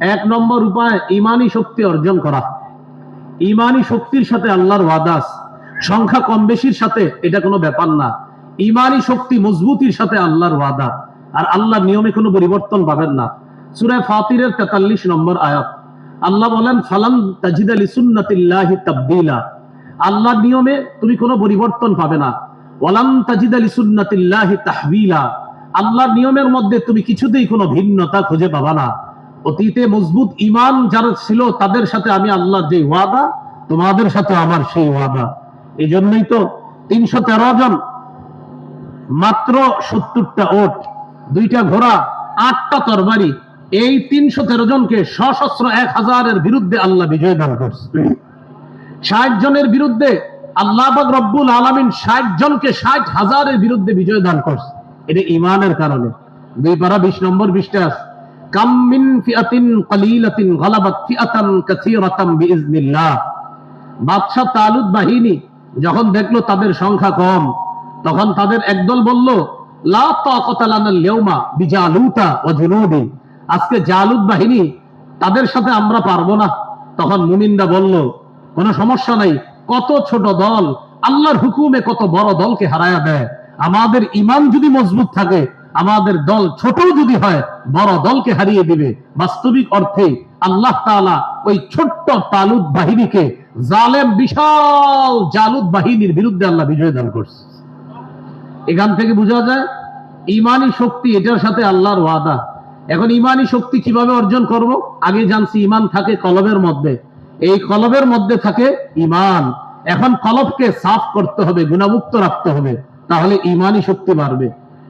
এক নম্বর উপায়, ইমানি শক্তি অর্জন করা। ইমানি শক্তির সাথে আল্লাহর ওয়াদাস সংখ্যা কম বেশির সাথে এটা কোনো ব্যাপার না। ইমানি শক্তি মজবুতির সাথে আল্লাহর ওয়াদা। আর আল্লাহর নিয়মে কোনো পরিবর্তন পাবেন না। সুরায় ফাতিরের তেতাল্লিশ নম্বর আয়াত। আল্লাহ বলেন, ফালান তাজিদ আলী সুন্নাতিল্লাহি তাবদিলা। আল্লাহর নিয়মে তুমি কোনো পরিবর্তন পাবে না। ওয়ালাম তাজিদ আলী সুন্নাতিল্লাহি তাহবিলা। আল্লাহর নিয়মের মধ্যে তুমি কিছুতেই কোনো ভিন্নতা খুঁজে পাবা না। অতীতে মজবুত ইমান যারা ছিল, তাদের সাথে আমি আল্লাহর যে ওয়াদা, তোমাদের সাথে আমার সেই ওয়াদা। এই জন্যই তো তিনশো তেরো জন মাত্র সত্তরটা ওট, দুইটা ঘোড়া, আটটা তরবারি, এই তিনশো তেরো জনকে সশস্ত্র এক হাজারের বিরুদ্ধে আল্লাহ বিজয় দান করছে। ষাট জনের বিরুদ্ধে আল্লাহ রব্বুল আলমিন ষাট জনকে ষাট হাজারের বিরুদ্ধে বিজয় দান করছে। এটা ইমানের কারণে। দুই পারা বিশ নম্বর বিশটা আছে। কাম মিন ফিআতিন গালাবাত ফিআতান কাসীরাতাম বিইজনিল্লাহ বাদশা বাহিনী যখন দেখল তাদের সংখ্যা কম, তখন তাদের একদল বলল, লা তাকাতা বিজালুতা ওয়া জুনুদি। আজকে বাহিনী তাদের সাথে আমরা পারব না। তখন মুমিনরা বলল, কোনো সমস্যা নাই, কত ছোট দল, আল্লাহর হুকুমে কত বড় দলকে হারায়া দেয়। আমাদের ইমান যদি মজবুত থাকে আমাদের দল ছোট যদি হয়, বড় দলকে হারিয়ে দিবে। বাস্তবিক অর্থে আল্লাহ তাআলা ওই ছোট্ট তালুদ বাহিনীকে জালেম, বিশাল জালুদ বাহিনীর বিরুদ্ধে আল্লাহ বিজয় দান করছে। এখান থেকে বোঝা যায়, ইমানি শক্তি এটার সাথে আল্লাহর ওয়াদা। এখন ইমানি শক্তি কীভাবে অর্জন করব? আগে জানছি ইমান থাকে কলবের মধ্যে। এই কলবের মধ্যে থাকে ইমান। এখন কলবকে সাফ করতে হবে গুণামুক্ত রাখতে হবে। তাহলে ইমানি শক্তি বাড়বে।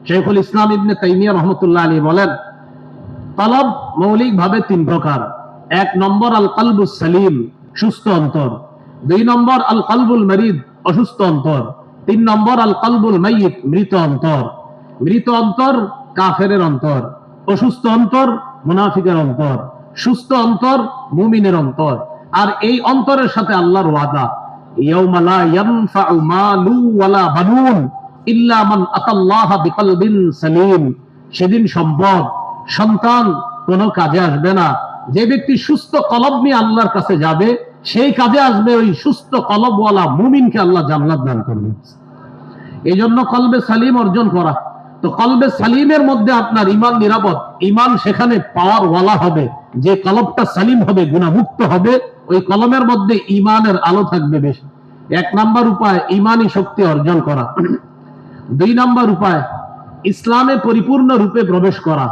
শেখুল ইসলাম ইবনে তাইমিয়া রহমতুল্লাহ আলী বলেন কলব মৌলিক ভাবে তিন প্রকার। এক নম্বর আল কলবুল সালিম, সুস্থ অন্তর। দুই নম্বর আল কলবুল মরিদ, অসুস্থ অন্তর। তিন নম্বর আল কলবুল মাইয়িত, মৃত অন্তর। মৃত অন্তর, কাফেরের অন্তর। অসুস্থ অন্তর, মুনাফিকের অন্তর। সুস্থ অন্তর, মুমিনের অন্তর। আর এই অন্তরের সাথে আল্লাহর ওয়াদা, ইয়াউমা ইয়ানফাউ মালু ওয়ালা বানুন। সেদিন সম্পদ সন্তান কোনো কাজে আসবে না। যে ব্যক্তি সুস্থ কলব নিয়ে আল্লাহর কাছে যাবে, সেই কাজে আসবে ওই সুস্থ কলবওয়ালা মুমিনকে আল্লাহ জান্নাত দান করবে। এই জন্য কলবে সালিম অর্জন করা। তো কলবে সালিমের মধ্যে আপনার ইমান নিরাপদ। ইমান সেখানে পাওয়ার ওয়ালা হবে। যে কলবটা সালিম হবে, গুণামুক্ত হবে, ওই কলমের মধ্যে ইমানের আলো থাকবে বেশি। এক নাম্বার উপায় ইমানি শক্তি অর্জন করা। দুই নাম্বার উপায়, ইসলামে পরিপূর্ণ রূপে প্রবেশ করা।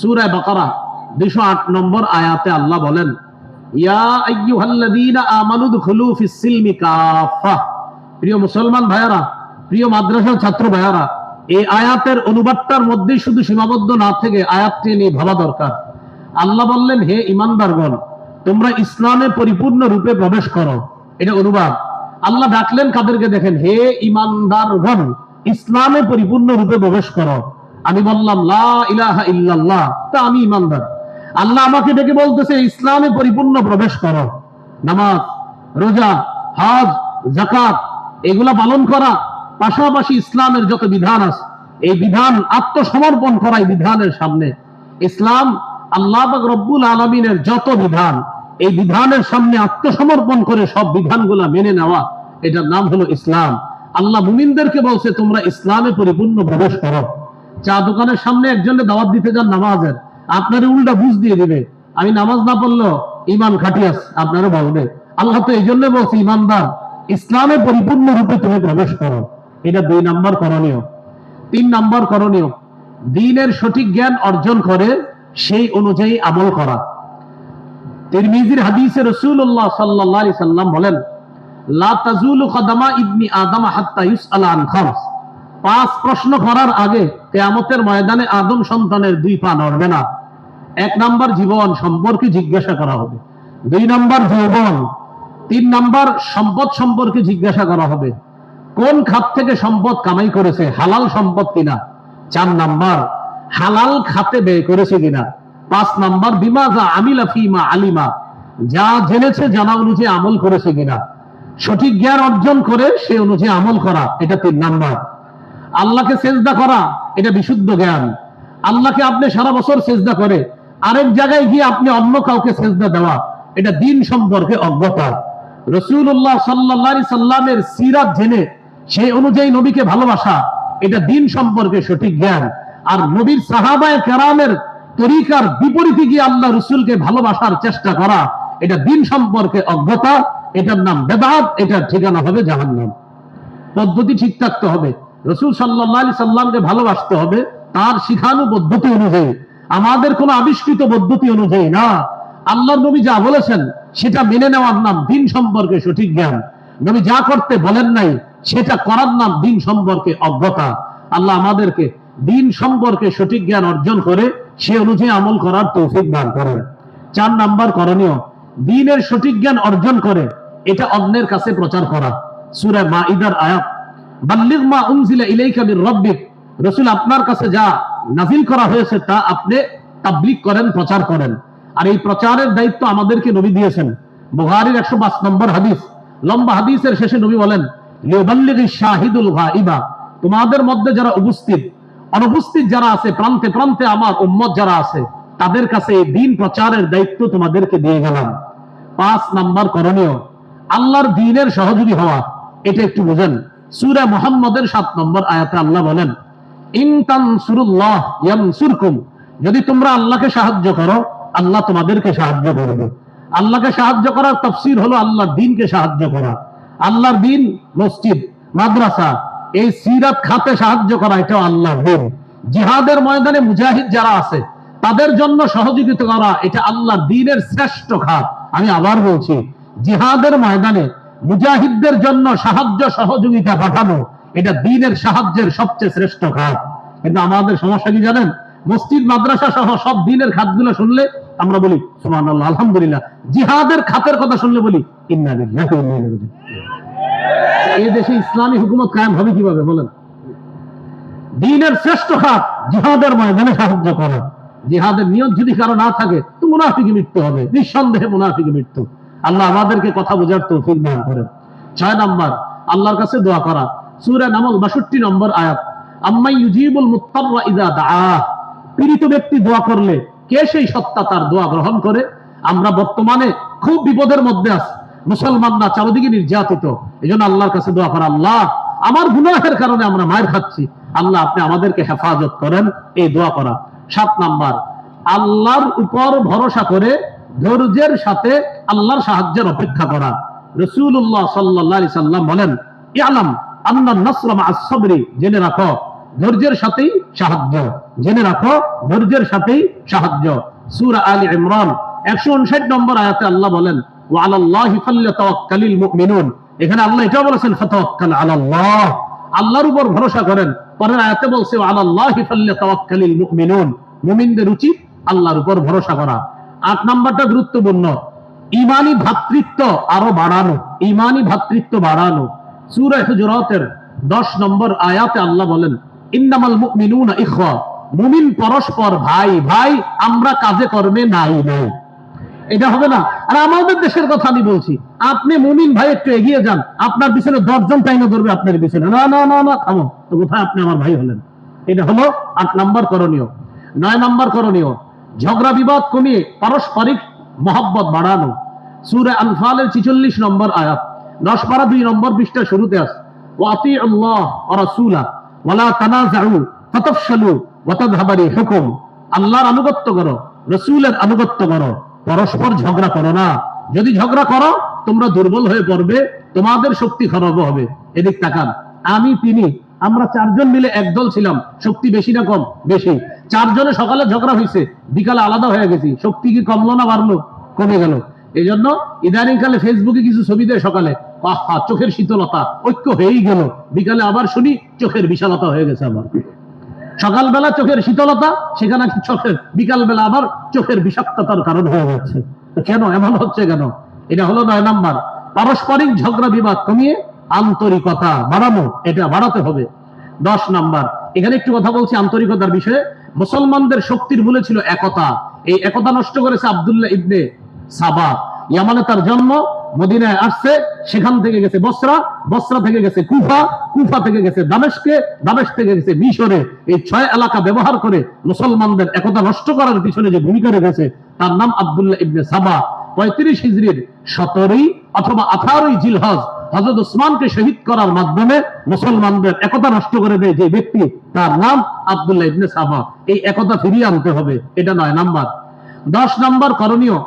সুরায় বাকারা, দুইশো আট নম্বর আয়াতে আল্লাহ বলেন প্রিয় মুসলমান ভাইয়ারা, প্রিয় মাদ্রাসার ছাত্র ভাইয়ারা, এই আয়াতের অনুবাদটার শুধু সীমাবদ্ধ না থেকে আয়াতটি নিয়ে ভাবা দরকার। আল্লাহ বললেন, হে ইমানদারগণ, তোমরা ইসলামে পরিপূর্ণ রূপে প্রবেশ করো। এটা অনুবাদ। আল্লাহ ডাকলেন কাদেরকে দেখেন, হে ইমানদারগণ ইসলামে পরিপূর্ণ রূপে প্রবেশ করো। আমি বললাম, লা ইলাহা ইল্লাল্লাহ। তা আমি ইমানদার। আল্লাহ আমাকে ডেকে বলতেছে, ইসলামে পরিপূর্ণ প্রবেশ করো। নামাজ, রোজা, হজ জাকাত এগুলা পালন করা পাশাপাশি ইসলামের যত বিধান আছে, এই বিধান আত্মসমর্পণ করা এই বিধানের সামনে। ইসলাম আল্লাহ রব্বুল আলমিনের যত বিধান, এই বিধানের সামনে আত্মসমর্পণ করে সব বিধানগুলা মেনে নেওয়া, এটার নাম হলো ইসলাম। আল্লাহ মুমিনদেরকে বলছে, তোমরা ইসলামে পরিপূর্ণ প্রবেশ করো। চা দোকানের সামনে একজনের দাওয়াত দিতে যান নামাজের। আপনার উল্টা বুঝ দিয়ে দিবে। আমি নামাজ না পড়লেও ইমান খাটিয়াস আপনারও বলবে আল্লাহ তো এই জন্য বলছে ইমানদার ইসলামে পরিপূর্ণ রূপে তুমি প্রবেশ করো। এটা দুই নম্বর করণীয়। তিন নম্বর করণীয়, দিনের সঠিক জ্ঞান অর্জন করে সেই অনুযায়ী আমল করা। তিরমিজির হাদিসে রসুল্লাহ আলাইহি সাল্লাম বলেন পাঁচ প্রশ্ন করার আগে কেয়ামতের ময়দানে আদম সন্তানের দুই পা নড়বে না। এক জীবন সম্পর্কে জিজ্ঞাসা করা হবে। দুই যৌবন তিন সম্পদ সম্পর্কে জিজ্ঞাসা করা হবে। কোন খাত থেকে সম্পদ কামাই করেছে, হালাল সম্পদ কিনা? চার নাম্বার, হালাল খাতে ব্যয় করেছে কিনা? পাঁচ নাম্বার, বিমা আমিলা ফিমা আলিমা, যা জেনেছে জানা অনুযায়ী আমল করেছে কিনা? সঠিক জ্ঞান অর্জন করে সে অনুযায়ী আমল করা, এটা তিন নাম্বার। আল্লাহকে সেজদা করা, এটা বিশুদ্ধ জ্ঞান। আল্লাহকে আপনি সারা বছর সেজদা করে, আরেক জায়গায় গিয়ে আপনি অন্য কাউকে সেজদা দেওয়া, এটা দিন সম্পর্কে অজ্ঞতা। রসুল্লাহ সাল্লাহ সাল্লামের সিরাত জেনে, সেই অনুযায়ী নবীকে ভালোবাসা, এটা দিন সম্পর্কে সঠিক জ্ঞান। আর নবীর সাহাবায় কেরামের তরিকার বিপরীতে গিয়ে আল্লাহ রসুলকে ভালোবাসার চেষ্টা করা, এটা দিন সম্পর্কে অজ্ঞতা। এটার নাম বেদাত, এটার ঠিকানা হবে জাহান্নাম। পদ্ধতি ঠিক থাকতে হবে। রসুল সাল্লাহ আলি সাল্লামকে ভালোবাসতে হবে, তার শিখানো পদ্ধতি অনুযায়ী। আমাদের কোন আবিষ্কৃত পদ্ধতি অনুযায়ী না। আল্লাহ নবী যা বলেছেন, সেটা মেনে নেওয়ার নাম দিন সম্পর্কে সঠিক জ্ঞান। নবী যা করতে বলেন নাই, সেটা করার নাম দিন সম্পর্কে অজ্ঞতা। আল্লাহ আমাদেরকে দিন সম্পর্কে সঠিক জ্ঞান অর্জন করে, সে অনুযায়ী আমল করার তৌফিক দান করেন। চার নাম্বার করণীয়, দিনের সঠিক জ্ঞান অর্জন করে। এটা অন্যের কাছে প্রচার করা। সুরা মা ইদার আয়াত, বাল্লিগ মা উনজিলা ইলাইকা মির রাব্বিক রাসূল আপনার কাছে যা নাজিল করা হয়েছে তা আপনি তাবলীগ করেন, প্রচার করেন। আর এই প্রচারের দায়িত্ব আমাদেরকে নবী দিয়েছেন। বুখারীর 105 নম্বর হাদিস, লম্বা হাদিসের শেষে নবী বলেন লিউবাল্লিগিশ শাহিদুল গায়বা তোমাদের মধ্যে যারা উপস্থিত, অনুপস্থিত যারা আছে, প্রান্তে প্রান্তে আমার উম্মত যারা আছে, তাদের কাছে এই দিন প্রচারের দায়িত্ব তোমাদেরকে দিয়ে গেলাম। পাঁচ নাম্বার করণীয় আল্লাহর দিনের সহযোগী হওয়া, এটা একটু বুঝেন। সুরা মোহাম্মদের সাত নম্বর আয়াতে আল্লাহ বলেন যদি তোমরা আল্লাহকে সাহায্য করো, আল্লাহ তোমাদেরকে সাহায্য করবে। আল্লাহকে সাহায্য করার তফসির হলো আল্লাহর দিনকে সাহায্য করা। আল্লাহর দিন মসজিদ, মাদ্রাসা, এই সিরাত খাতে সাহায্য করা, এটাও আল্লাহর দিন। জিহাদের ময়দানে মুজাহিদ যারা আছে, তাদের জন্য সহযোগিতা করা, এটা আল্লাহর দিনের শ্রেষ্ঠ খাত। আমি আবার বলছি জিহাদের ময়দানে মুজাহিদদের জন্য সাহায্য সহযোগিতা পাঠানো, এটা দিনের সাহায্যের সবচেয়ে শ্রেষ্ঠ খাত। কিন্তু আমাদের সমস্যা কি জানেন? মসজিদ, মাদ্রাসা সহ সব দিনের খাতগুলো শুনলে আমরা বলি সুমান আলহামদুলিল্লাহ। জিহাদের খাতের কথা শুনলে বলি। এই দেশে ইসলামী হুকুমত কায়েম হবে কীভাবে বলেন? দিনের শ্রেষ্ঠ খাত জিহাদের ময়দানে সাহায্য করা। জিহাদের নিয়ত যদি কারও না থাকে, তো মুনাফিকে মৃত্যু হবে। নিঃসন্দেহে মুনাফিকে মৃত্যু। আল্লাহ আমাদেরকে কথা বোঝার তৌফিক দান করেন ছয় নাম্বার, আল্লাহর কাছে দোয়া করা। সূরা নামল 62 নম্বর আয়াত। আম্মাই ইউজিবুল মুত্তাররা ইযা দাআ। পীড়িত ব্যক্তি দোয়া করলে কে সেই সত্তা তার দোয়া গ্রহণ করে? আমরা বর্তমানে খুব বিপদের মধ্যে আছি। মুসলমানরা চারদিকে নির্যাতিত। এই জন্য আল্লাহর কাছে দোয়া করা, আল্লাহ, আমার গুনাহের কারণে আমরা মায়ের খাচ্ছি। আল্লাহ, আপনি আমাদেরকে হেফাজত করেন। এই দোয়া করা। সাত নাম্বার, আল্লাহর উপর ভরসা করে ধৈর্যের সাথে আল্লাহর সাহায্যের অপেক্ষা করা। রসুল্লাহ সাল্লাহ সাল্লাম বলেন, ইয়ালাম আন্না নাসরা মা সাবরি জেনে রাখো ধৈর্যের সাথেই সাহায্য। জেনে রাখো ধৈর্যের সাথেই সাহায্য। সূরা আলী ইমরান 159 নম্বর আয়াতে আল্লাহ বলেন মুমিনুন এখানে আল্লাহ এটাও বলেছেন, ফাতাওয়াক্কাল আল্লাহর উপর ভরসা করেন। পরের আয়াতে বলছে আলাল্লাহি ফাল্যাতাওয়াক্কালিল মুমিনুন মুমিনদের উচিত আল্লাহর উপর ভরসা করা। আট নাম্বারটা গুরুত্বপূর্ণ। ইমানি ভ্রাতৃত্ব আরও বাড়ানো, ইমানি ভ্রাতৃত্ব বাড়ানো। সূরা হুজুরাতের 10 নম্বর আয়াতে আল্লাহ বলেন, ইন্নামাল মুমিনুনা ইখওয়া মুমিন পরস্পর ভাই ভাই, আমরা কাজে কর্মে নাই নাই এটা হবে না। আর আমাদের দেশের কথা আমি বলছি, আপনি মুমিন ভাই একটু এগিয়ে যান, আপনার পিছনে দশজন টাইমে ধরবে আপনার পিছনে। না না না না, থামো, তো কোথায় আপনি আমার ভাই হলেন? এটা হলো আট নাম্বার করণীয়। নয় নাম্বার করণীয় ঝগড়া, বিবাদ কমিয়ে পারস্পরিক মহব্বত বাড়ানো। সুরে আনফালের ছিচল্লিশ নম্বর আয়াত। দশ পারা দুই নম্বর পৃষ্ঠা শুরুতে আস ওয়াতি আল্লাহ ওয়ালা ফাতাফশালু ওয়া তাযহাবা রিহুকুম আল্লাহর আনুগত্য করো, রসূলের আনুগত্য করো, পরস্পর ঝগড়া করো না। যদি ঝগড়া করো, তোমরা দুর্বল হয়ে পড়বে, তোমাদের শক্তি খরব হবে। এদিক তাকান, আমি, তিনি, আমরা চারজন মিলে একদল ছিলাম, শক্তি বেশি না কম? বেশি। চারজনে সকালে ঝগড়া হয়েছে বিকালে আলাদা হয়ে গেছি। শক্তি কি কমলো না বাড়লো? কমে গেল। এই জন্য ইদানিং কালে ফেসবুকে কিছু ছবি দেয় সকালে। আহা, চোখের শীতলতা। ঐক্য হয়েই গেল। বিকালে আবার শুনি, চোখের বিশালতা হয়ে গেছে আমার সকালবেলা চোখের শীতলতা, সেখানে চোখের বিকালবেলা আবার চোখের বিষাক্ততার কারণ হয়ে যাচ্ছে। কেন? এমন হচ্ছে কেন? এটা হলো নয় নাম্বার। পারস্পরিক ঝগড়া বিবাদ কমিয়ে আন্তরিকতা বাড়ানো, এটা বাড়াতে হবে। দশ নাম্বার। এখানে একটু কথা বলছি আন্তরিকতার বিষয়ে। মুসলমানদের শক্তির মূলে ছিল একতা। এই একতা নষ্ট করেছে আবদুল্লাহ ইবনে সাবা ইয়ামানে তার জন্ম মদিনায় আসছে, সেখান থেকে গেছে বসরা বসরা থেকে গেছে কুফা কুফা থেকে গেছে দামেশকে, দামেশ থেকে গেছে মিশরে। এই ছয় এলাকা ব্যবহার করে মুসলমানদের একতা নষ্ট করার পিছনে যে ভূমিকা রেখেছে, তার নাম আবদুল্লাহ ইবনে সাবা পঁয়ত্রিশ হিজড়ির সতেরোই অথবা আঠারোই জিলহজ হজরত ওসমানকে শহীদ করার মাধ্যমে মুসলমানদের একতা নষ্ট করে দেয় যে ব্যক্তি, তার নাম আব্দুল্লাহ ইবনে সাবা। এই একতা ফিরিয়ে আনতে হবে, এটা নয় নাম্বার। দশ নাম্বার করণীয়,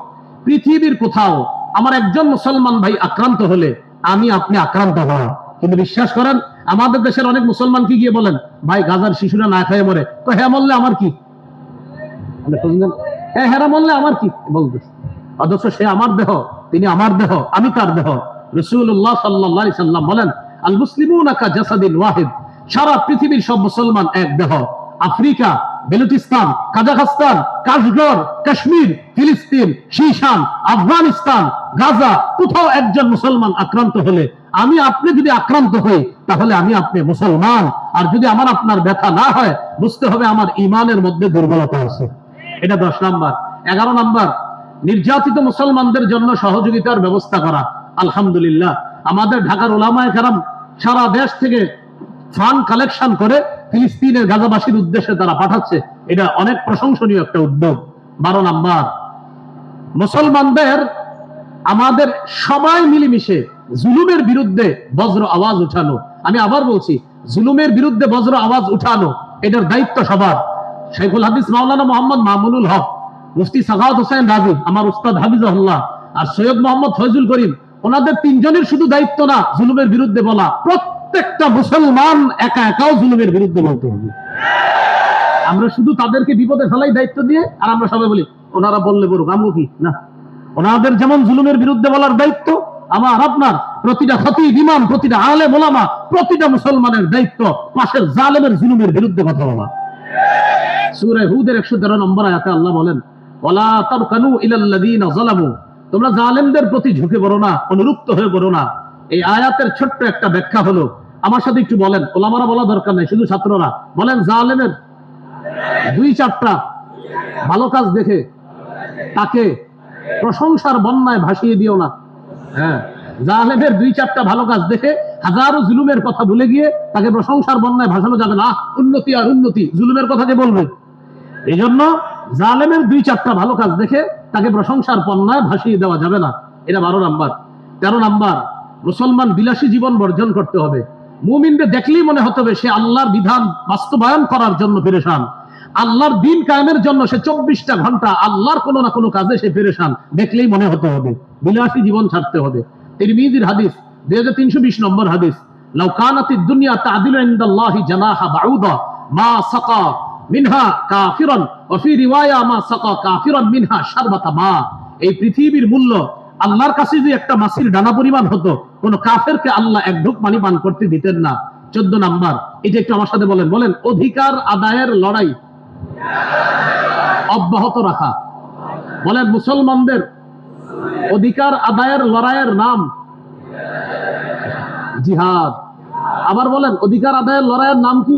পৃথিবীর কোথাও আমার একজন মুসলমান ভাই আক্রান্ত হলে আমি আপনি আক্রান্ত হওয়া। কিন্তু বিশ্বাস করেন, আমাদের দেশের অনেক মুসলমান কি গিয়ে বলেন, ভাই, গাজার শিশুরা না খায় মরে। তো হ্যাঁ মরলে আমার কি? বুঝলেন? হ্যাঁ হেরা মরলে আমার কি? বলতেছে। অথচ সে আমার দেহ, তিনি আমার দেহ, আমি তার দেহ। আফগানিস্তান, গাজা, কোথাও একজন মুসলমান আক্রান্ত হলে আমি আপনি যদি আক্রান্ত হই, তাহলে আমি আপনি মুসলমান। আর যদি আমার আপনার ব্যথা না হয়, বুঝতে হবে আমার ইমানের মধ্যে দুর্বলতা আছে। এটা দশ নাম্বার। এগারো নাম্বার, নির্যাতিত মুসলমানদের জন্য সহযোগিতার ব্যবস্থা করা। আলহামদুলিল্লাহ। আমাদের ঢাকার ওলামায় কারাম সারা দেশ থেকে ফান্ড কালেকশন করে ফিলিস্তিনের গাজাবাসীর উদ্দেশ্যে তারা পাঠাচ্ছে। এটা অনেক প্রশংসনীয় একটা উদ্যোগ। বারো নাম্বার, মুসলমানদের আমাদের সবাই মিলেমিশে জুলুমের বিরুদ্ধে বজ্র আওয়াজ উঠানো। আমি আবার বলছি, জুলুমের বিরুদ্ধে বজ্র আওয়াজ উঠানো, এটার দায়িত্ব সবার। শেখুল হাদিস মাওলানা মোহাম্মদ মামুনুল হক, মুফতি সাখাওয়াত হোসেন রাজি, আমার উস্তাদ হাফিজাহুল্লাহ, আর সৈয়দ মোহাম্মদ ফয়জুল করিম ওনাদের তিনজনের শুধু দায়িত্ব না জুলুমের বিরুদ্ধে বলা। প্রত্যেকটা মুসলমান একা একাও জুলুমের বিরুদ্ধে বলতে হবে। আমরা শুধু তাদেরকে বিপদে ফেলাই দায়িত্ব দিয়ে, আর আমরা সবাই বলি, ওনারা বললে বলুক আমু কি? না। ওনাদের যেমন জুলুমের বিরুদ্ধে বলার দায়িত্ব, আমার, আপনার, প্রতিটা ক্ষতি বিমান প্রতিটা আলে মোলামা প্রতিটা মুসলমানের দায়িত্ব পাশের জালেমের জুলুমের বিরুদ্ধে কথা বলা। সূরা হুদের 113 নম্বর আয়াতে আল্লাহ বলেন, ওয়ালা তারকানু ইলাল্লাযীনা যালামু। তোমরা জালেমদের প্রতি ঝুঁকে পড়ো না অনুরুপ্ত হয়ে পড়ো না। এই আয়াতের ছোট্ট একটা ব্যাখ্যা হলো, আমার সাথে একটু বলেন, ওলামারা বলা দরকার নাই, শুধু ছাত্ররা। বলেন, জালেমের দুই চারটা ভালো কাজ দেখে তাকে প্রশংসার বন্যায় ভাসিয়ে দিও না। হ্যাঁ জালেমের দুই চারটা ভালো কাজ দেখে হাজারো জুলুমের কথা ভুলে গিয়ে তাকে প্রশংসার বন্যায় ভাসানো যাবে না। উন্নতি আর উন্নতি, জুলুমের কথা যে বলবে। এই জন্য জালেমের দুই চারটা ভালো কাজ দেখে তাকে প্রশংসার বন্যায় ভাসিয়ে দেওয়া যাবে না। এটা বারো নাম্বার। তেরো নাম্বার, মুসলমান বিলাসী জীবন বর্জন করতে হবে। মুমিনকে দেখলেই মনে হতে হবে সে আল্লাহর বিধান বাস্তবায়ন করার জন্য পেরেশান। আল্লাহর দিন কায়েমের জন্য সে চব্বিশটা ঘণ্টা আল্লাহর কোনো না কোনো কাজে সে পেরেশান। দেখলেই মনে হতে হবে, বিলাসী জীবন ছাড়তে হবে। তিরমিজির হাদিস, দুই হাজার তিনশো বিশ নম্বর হাদিস, লাউ কানাতি দুনিয়া তাদিল ইনদাল্লাহি জানাহা বাউদা, মা সাকা মিনহা কাফিরান ওয়া ফি রিওয়ায়া মা সাকা কাফিরান মিনহা শারবাতা মা। এই পৃথিবীর মূল্য আল্লাহর কাছে একটা ডানা পরিমাণ হতো, কোন কাফেরকে আল্লাহ এক ঢুক পানি পান করতে দিতেন না। চোদ্দ নাম্বার, এটা একটু আমার সাথে বলেন। বলেন, অধিকার আদায়ের লড়াই অব্যাহত রাখা। বলেন, মুসলমানদের অধিকার আদায়ের লড়াইয়ের নাম জিহাদ। আবার বলেন, অধিকার আদায়ের লড়াইয়ের নাম কি?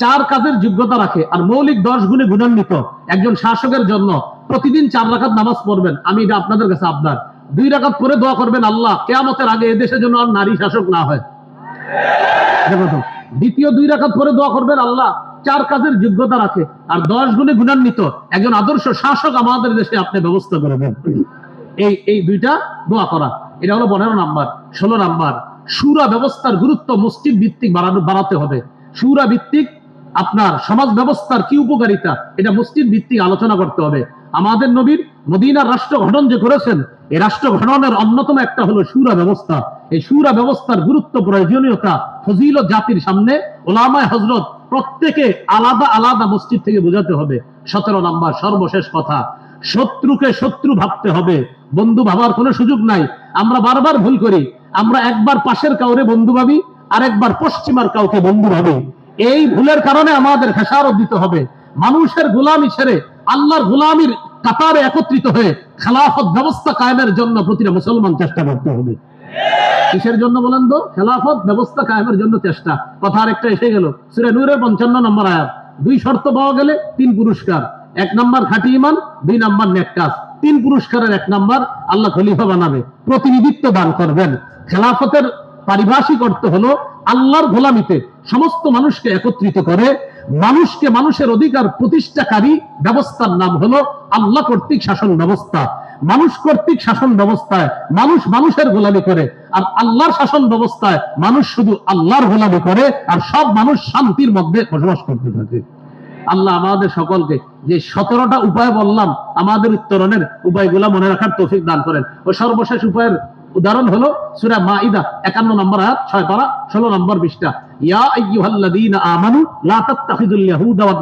চার কাজের যোগ্যতা রাখে আর মৌলিক দশ গুণে গুণান্বিত। একজন শাসকের জন্য প্রতিদিন চার রাকাত নামাজ পড়বেন। আমি এটা আপনাদের কাছে আপনার। দুই রাকাত পরে দোয়া করবেন আল্লাহ, কেয়ামতের আগে এদেশের জন্য আর নারী শাসক না হয়। দ্বিতীয়, দুই রাকাত পরে দোয়া করবেন আল্লাহ, চার কাজের যোগ্যতা রাখে আর দশ গুণে গুণান্বিত। একজন আদর্শ শাসক আমাদের দেশে আপনি ব্যবস্থা করে দেন। এই এই দুইটা দোয়া করা। এটা হলো পনেরো নাম্বার। ষোলো নাম্বার। সুরা ব্যবস্থার গুরুত্ব মসজিদ ভিত্তিক বাড়ানো বাড়াতে হবে। সুরা ভিত্তিক আপনার সমাজ ব্যবস্থার কি উপকারিতা, এটা মসজিদ ভিত্তিক আলোচনা করতে হবে। আমাদের নবীর মদিনার রাষ্ট্র গঠন যে করেছেন, এই রাষ্ট্র গঠনের অন্যতম একটা হলো সুরা ব্যবস্থা। এই সুরা ব্যবস্থার গুরুত্ব, প্রয়োজনীয়তা ফজিল জাতির সামনে ওলামায় হজরত প্রত্যেকে আলাদা আলাদা মসজিদ থেকে বোঝাতে হবে। সতেরো নাম্বার, সর্বশেষ কথা, শত্রুকে শত্রু ভাবতে হবে। বন্ধু ভাবার কোনো সুযোগ নাই। আমরা বারবার ভুল করি। আমরা একবার পাশের কাউরে বন্ধু ভাবি আর একবার পশ্চিমার কাউকে বন্ধু ভাবি। এই ভুলের কারণে আমাদের খেসারত দিতে হবে। মানুষের গোলামি ছেড়ে আল্লাহর গোলামির কাতারে একত্রিত হয়ে খেলাফত ব্যবস্থা কায়েমের জন্য প্রতিটা মুসলমান চেষ্টা করতে হবে। কিসের জন্য বলেন তো? খেলাফত ব্যবস্থা কায়েমের জন্য চেষ্টা। কথা আরেকটা এসে গেল। সুরে নূরের পঞ্চান্ন নম্বর আয়াত। দুই শর্ত পাওয়া গেলে তিন পুরস্কার। এক নাম্বার খাঁটি ইমান দুই নাম্বার নেক কাজ। তিন পুরস্কারের এক নম্বর আল্লাহ খলিফা বানাবে। প্রতিনিধিত্ব দান করবেন। খেলাফতের পারিভাষিক অর্থ হলো আল্লাহর গোলামিতে সমস্ত মানুষকে একত্রিত করে, মানুষকে মানুষের অধিকার প্রতিষ্ঠাকারী ব্যবস্থার নাম হলো আল্লাহ কর্তৃক শাসন ব্যবস্থা। মানুষ কর্তৃক শাসন ব্যবস্থায় মানুষ মানুষের গোলামি করে, আর আল্লাহর শাসন ব্যবস্থায় মানুষ শুধু আল্লাহর গোলামি করে, আর সব মানুষ শান্তির মধ্যে বসবাস করতে থাকে। আল্লাহ আমাদের সকলকে যে সতেরোটা উপায় বললাম, আমাদের উত্তরণের উপায়গুলা মনে রাখার তৌফিক দান করেন। ওই সর্বশেষ উপায়ের উদাহরণ হলো সুরা মাইদা একান্ন নম্বর আয়াত, ছয় পারা, ষোলো নম্বর বিশটা ইয়া আমানু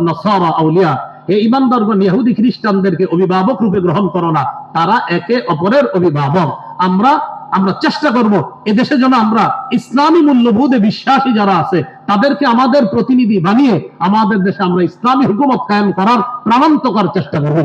নাসারা আউলিয়া। ইমানদারগণ ইহুদি খ্রিস্টানদেরকে অভিভাবক রূপে গ্রহণ করো না। তারা একে অপরের অভিভাবক। আমরা আমরা চেষ্টা করব এদেশে যেন আমরা ইসলামী মূল্যবোধে বিশ্বাসী যারা আছে, তাদেরকে আমাদের প্রতিনিধি বানিয়ে আমাদের দেশে আমরা ইসলামী হুকুমত কায়েম করার প্রাণান্তকর চেষ্টা করব